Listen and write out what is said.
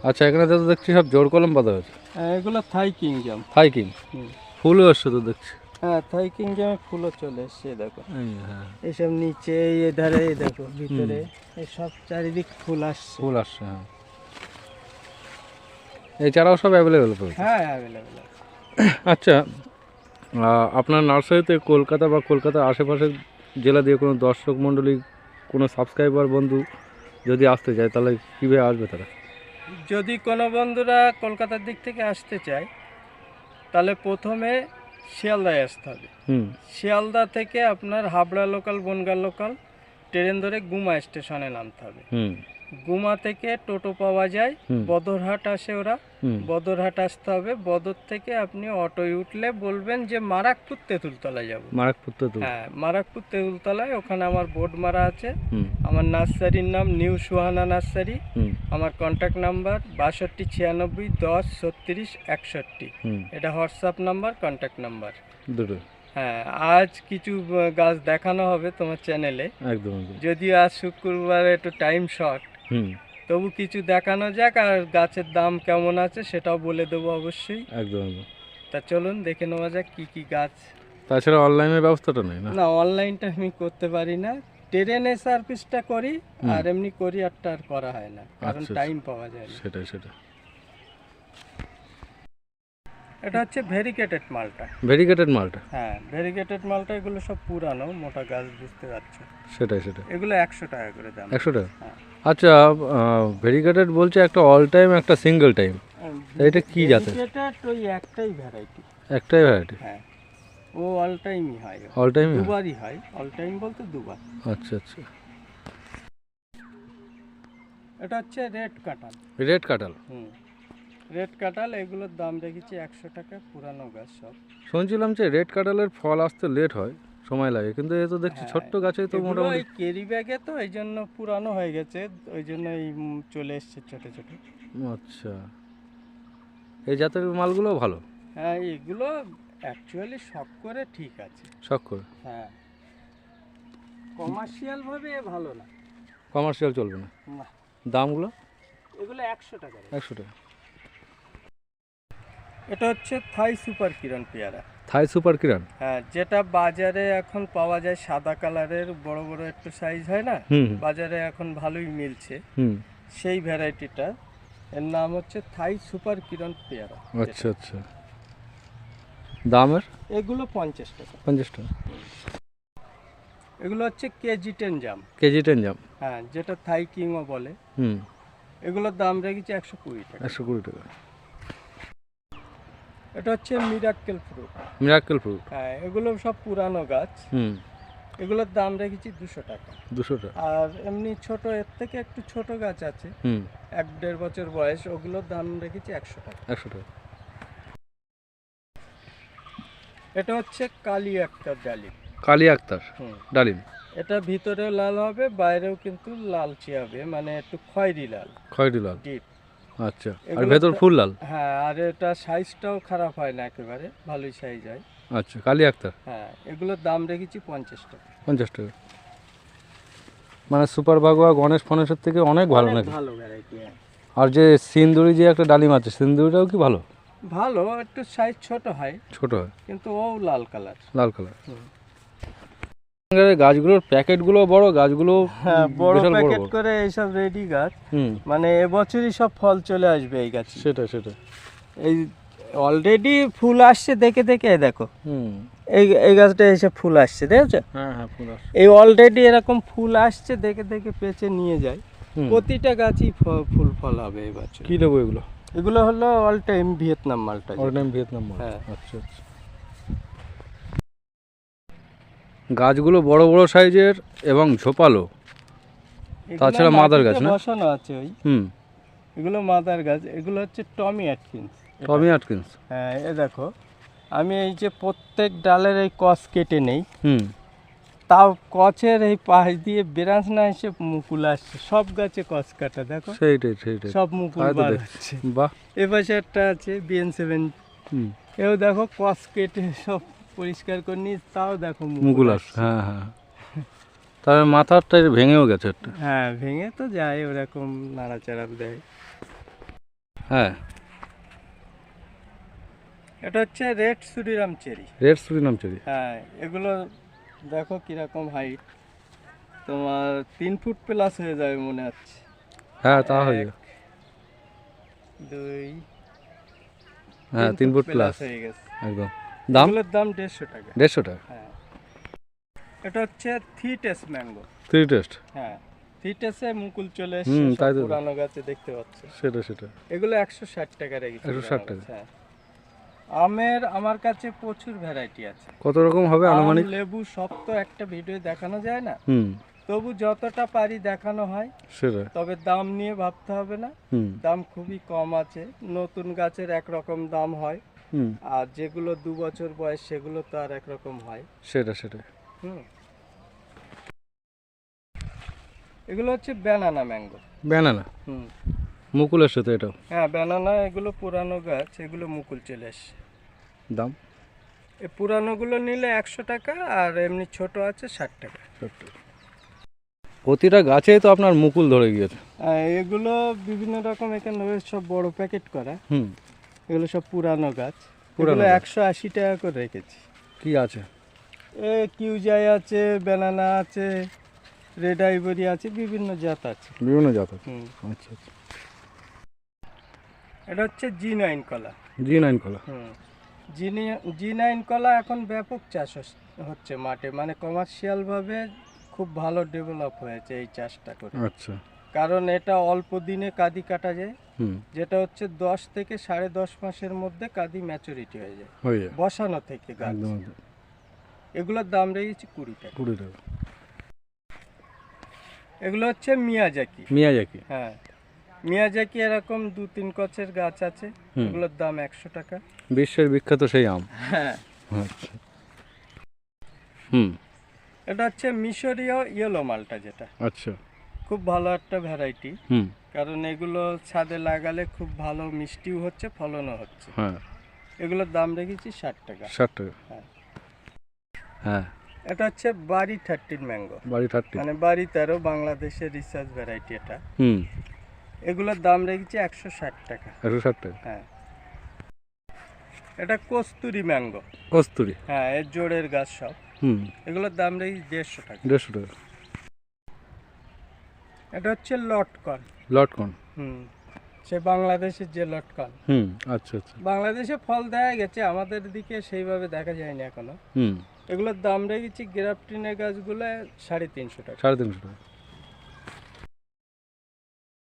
আচ্ছা এখানে তো দেখছি সব জোর কলম পাতা হয়েছে। হ্যাঁ, এগুলো থাই কিংজাম থাই কিং? ফুলও আসছে তো দেখছি। হ্যাঁ থাই কিংজামে ফুলও চলে এসছে দেখো। হ্যাঁ। এইসব নিচে এই ধারে দেখো ভিতরে সব চারিদিক ফুল আসছে। ফুল আসছে হ্যাঁ। এই চারাও সব অ্যাভেলেবেল হ্যাঁ অ্যাভেলেবেল আচ্ছা আপনার নার্সারিতে কলকাতা বা কলকাতার আশেপাশের জেলা দিয়ে কোনো দর্শক মণ্ডলী কোনো সাবস্ক্রাইবার বন্ধু যদি আসতে চায় তাহলে কীভাবে আসবে তারা? যদি কোনো বন্ধুরা কলকাতার দিক থেকে আসতে চায় তাহলে প্রথমে শিয়ালদায় আসতে হবে। শিয়ালদা থেকে আপনার Habra local Bangaon local train ধরে গুমা স্টেশনে নামতে হবে। গুমা থেকে টোটো পাওয়া যায়। বদরহাট আসে ওরা। বদরহাট আসতে হবে। বদর থেকে আপনি অটোয় উঠলে বলবেন যে মারাকপুর তেঁতুলতলায় যাব। মারাকপুর হ্যাঁ মারাকপুর তেঁতুলতলায়। ওখানে আমার বোর্ড মারা আছে। আমার নার্সারির নাম নিউ সুহানা নার্সারি। আমার কন্ট্যাক্ট নাম্বার বাষট্টি ছিয়ানব্বই দশ ছত্রিশ একষট্টি। এটা হোয়াটসঅ্যাপ নাম্বার কন্ট্যাক্ট নাম্বার। দুটো। হ্যাঁ আজ কিছু গাছ দেখানো হবে তোমার চ্যানেলে। একদম একদম। যদিও আজ শুক্রবার একটু টাইম শর্ট হুম। তবু কিছু দেখানো যাক আর গাছের দাম কেমন আছে সেটাও বলে দেবো অবশ্যই। একদম তা চলুন দেখে নেওয়া যাক কি কি গাছ। তাছাড়া অনলাইনের ব্যবস্থাটা নেই না? না অনলাইনটা আমি করতে পারি না। ট্রেনে সার্ভিসটা করি আর এমনি করি আর করা হয় না কারণ আচ্ছা, টাইম পাওয়া যায় না। সেটাই সেটাই। এটা হচ্ছে ভেরিকেটেড মালটা। ভেরিগেটেড মালটা? হ্যাঁ ভেরিকেটেড মালটা এগুলো সব পুরানো মোটা গাছ বুঝতে পারছ। সেটাই সেটাই। এগুলো একশো টাকা করে দাম। একশো টাকা? হ্যাঁ। আচ্ছা ভেরিগেটেড বলছে একটা অল টাইম একটা সিঙ্গেল টাইম এটা কি জাতের? ভেরিকেটেড ওই একটাই ভ্যারাইটি একটাই ভ্যারাইটি হ্যাঁ। ও অল টাইমই হয়। অল টাইম দুবারই হয়। অল টাইম বলতে দুবার। আচ্ছা আচ্ছা। এটা হচ্ছে রেড কাঁঠাল। রেড কাটাল হুম। রেড কাঁঠাল এগুলোর দাম রেখেছি একশো টাকা পুরানো গাছ সব। শুনছিলাম যে রেড কাটালের ফল আসতে লেট হয় সময় লাগে কিন্তু এ তো দেখছি হ্যাঁ, ছোট্ট গাছে তো মোটামুটি কেরি ব্যাগে তো এই জন্য পুরানো হয়ে গেছে ওই জন্য এই চলে এসছে ছোট ছোট। আচ্ছা। এই জাতের মালগুলো ভালো? হ্যাঁ এগুলো অ্যাকচুয়ালি শখ করে ঠিক আছে। শখ করে? হ্যাঁ। কমার্শিয়াল ভাবে ভালো না। কমার্শিয়াল চলবে না। দামগুলো? এগুলো একশো টাকা। একশো টাকা। এটা হচ্ছে থাই সুপার কিরণ পেয়ারা। থাই সুপার কিরান হ্যাঁ যেটা বাজারে এখন পাওয়া যায় সাদা কালারের বড় বড় একটু সাইজ হয় না? বাজারে এখন ভালোই মিলছে। হুম। সেই ভ্যারাইটিটা এর নাম হচ্ছে থাই সুপার কিরণ পেয়ারা। আচ্ছা আচ্ছা। দামের এগুলো পঞ্চাশ টাকা। পঞ্চাশ টাকা। এগুলো হচ্ছে কেজি টেন জাম। কেজি টেন জাম? হ্যাঁ যেটা থাই কিংও বলে। হুম। এগুলোর দাম রেখেছি একশো কুড়ি টাকা। একশো কুড়ি টাকা। এটা হচ্ছে মিরাক্কেল ফ্রুট। মিরাক্কেল ফ্রুট। হ্যাঁ এগুলো সব পুরানো গাছ। হুম। এগুলোর দাম রেখেছি দুশো টাকা। দুশো টাকা। আর এমনি ছোট এর থেকে একটু ছোট গাছ আছে। হুম। এক দেড় বছর বয়স ওগুলোর দাম রেখেছি একশো টাকা। একশো টাকা। এটা হচ্ছে কালি একটা ডালিম। কালি আক্তার ডালিম। এটা ভিতরেও লাল হবে বাইরেও কিন্তু লালচে হবে মানে একটু খয়েরি লাল। খয়েরি লাল। ডিপ। আচ্ছা আর ভেতর ফুল লাল? হ্যাঁ আর এটা সাইজটাও খারাপ হয় না একেবারে ভালোই সাইজ হয়। আচ্ছা কালি আক্তার? হ্যাঁ এগুলোর দাম রেখেছি পঞ্চাশ টাকা। পঞ্চাশ টাকা। মানে সুপার বাগুয়া গণেশ ফণেশের থেকে অনেক ভালো নাকি? ভালো ভ্যারাইটি হ্যাঁ। আর যে সিন্দুরি যে একটা ডালিম আছে সিন্দুরিটাও কি ভালো? ভালো একটু সাইজ ছোট হয়। ছোট হয়। কিন্তু ও লাল কালার লাল কালার গাছগুলোর প্যাকেটগুলো বড় গাছগুলো হ্যাঁ বড় প্যাকেট করে এইসব রেডি গাছ। মানে এবছরই সব ফল চলে আসবে এই গাছে। সেটা সেটা এই অলরেডি ফুল আসছে দেখে দেখে দেখো। হুম। এই এই গাছটা এসে ফুল আসছে দেখেছ? হ্যাঁ হ্যাঁ ফুল। এই অলরেডি এরকম ফুল আসছে দেখে দেখে পেঁচে নিয়ে যায়। প্রতিটা গাছই ফুল ফল হবে এই বছর। কি নেব এগুলো? এগুলো হলো অল টাইম ভিয়েতনাম মালটা অল টাইম ভিয়েতনাম মাল হ্যাঁ। আচ্ছা আচ্ছা। গাছগুলো বড় বড় সাইজের এবং ঝোপালো। তাছাড়া মাদার গাছ না? বসানো আছে ওই। হুম। এগুলো মাদার গাছ এগুলো হচ্ছে টমি অ্যাটকিন্স টমি আটকিন্স? হ্যাঁ এ দেখো। আমি এই যে প্রত্যেক ডালের এই কস কেটে নেই। হুম। তাও কচের এই পাশ দিয়ে ব্রাঞ্চ না এসে মুকুল আসছে। সব গাছে কস কাটা দেখো? সেইটাই সেইটাই। সব মুকুল বার হচ্ছে। বাহ। এ পাশে একটা আছে বিএন সেভেন হুম। এও দেখো কস কেটে সব পরিষ্কার করে তাও দেখো মুকুল আসছে হ্যাঁ হ্যাঁ। তার মাথারটা ভেঙেও গেছে একটা। হ্যাঁ ভেঙে তো যায় ওরকম নাড়াচাড়া দেয়। হ্যাঁ। এটা হচ্ছে red Surinam cherry. Red Surinam cherry. হ্যাঁ এগুলো দেখো কীরকম হাইট তোমার তিন ফুট প্লাস হয়ে যাবে মনে হচ্ছে। হ্যাঁ তা হয়ে। দুই হ্যাঁ তিন ফুট প্লাস হয়ে গেছে। একদম। দাম? এগুলোর দাম দেড়শো টাকা। দেড়শো টাকা? হ্যাঁ। এটা হচ্ছে three taste mango three taste হ্যাঁ থ্রি টেস্টে মুকুল চলে এসছে তাই তো। পুরানো গাছে দেখতে পাচ্ছ। সেটা সেটা এগুলো একশো ষাট টাকা রেখেছি 160 টাকা। হ্যাঁ। আমের আমার কাছে প্রচুর ভ্যারাইটি আছে। কত রকম হবে আনুমানিক? লেবু সব তো একটা ভিডিও দেখানো যায় না। হুম। তবু যতটা পারি দেখানো হয় সেটা তবে দাম নিয়ে ভাবতে হবে না। দাম খুবই কম আছে। নতুন গাছের একরকম দাম হয়। আর যেগুলো দু বছর বয়স সেগুলো তো আর একরকম হয়। সেটা সেটা। হুম। এগুলো হচ্ছে ব্যানানা ম্যাঙ্গো। ব্যানানা? হুম। মুকুলের সাথে এটাও? হ্যাঁ ব্যানানা এগুলো পুরানো গাছ এগুলো মুকুল চলে আসছে দাম? এই পুরানোগুলো নিলে একশো টাকা আর এমনি ছোট আছে ষাট টাকা। প্রতিটা গাছেই তো আপনার মুকুল ধরে গিয়েছে। এগুলো বিভিন্ন রকম এখানে সব বড় প্যাকেট করা। হুম। এগুলো সব পুরানো গাছ। পুরানো একশো আশি টাকা করে রেখেছি। কি আছে? এ কিউজাই আছে ব্যানানা আছে রেড আইভরি আছে বিভিন্ন জাত আছে। বিভিন্ন জাত আছে। আচ্ছা আচ্ছা। এটা হচ্ছে জি নাইন কলা। জি নাইন কলা। জি জি নাইন কলা এখন ব্যাপক চাষ হচ্ছে মাঠে। মানে কমার্শিয়াল ভাবে খুব ভালো ডেভেলপ হয়েছে এই চাষটা করে। আচ্ছা। কারণ এটা অল্প দিনে কাদি কাটা যায়। হুম। যেটা হচ্ছে দশ থেকে সাড়ে দশ মাসের মধ্যে কাদি ম্যাচুরিটি হয়ে যায়। বসানো থেকে গাছ। এগুলোর দাম রেখেছি কুড়ি টাকা। কুড়ি টাকা। এগুলো হচ্ছে মিয়াজাকি। মিয়াজাকি? হ্যাঁ। মিয়াজাকি এরকম দু তিন কচের গাছ আছে। এগুলোর দাম একশো টাকা। বিশ্বের বিখ্যাত সেই আম? হ্যাঁ। আচ্ছা। হুম। এটা হচ্ছে মিশরীয় ইয়েলো মালটা যেটা। আচ্ছা। খুব ভালো একটা ভ্যারাইটি হুম। কারণ এগুলো ছাদে লাগালে খুব ভালো মিষ্টিও হচ্ছে ফলনও হচ্ছে। হ্যাঁ। এগুলোর দাম রেখেছি ষাট টাকা। ষাট টাকা। হ্যাঁ। হ্যাঁ। এটা হচ্ছে বাড়ি থার্টিন ম্যাঙ্গো বাড়ি থার্টি মানে বাড়ি তেরো বাংলাদেশের রিসার্চ ভ্যারাইটি এটা। হুম। এগুলোর দাম রেখেছি একশো ষাট টাকা। একশো ষাট টাকা। হ্যাঁ। এটা কস্তুরি ম্যাঙ্গো কস্তুরি। হ্যাঁ এর জোড়ের গাছ সব। হুম। এগুলোর দাম রেখেছি দেড়শো টাকা। দেড়শো টাকা। এটা হচ্ছে লটকন। লটকন? হুম। সে বাংলাদেশের যে লটকন। হুম আচ্ছা আচ্ছা। বাংলাদেশে ফল দেয়া গেছে আমাদের দিকে সেইভাবে দেখা যায়নি এখনও। হুম। এগুলোর দাম রেখেছি গ্রাফটিনের গাছগুলো সাড়ে তিনশো টাকা। সাড়ে তিনশো টাকা।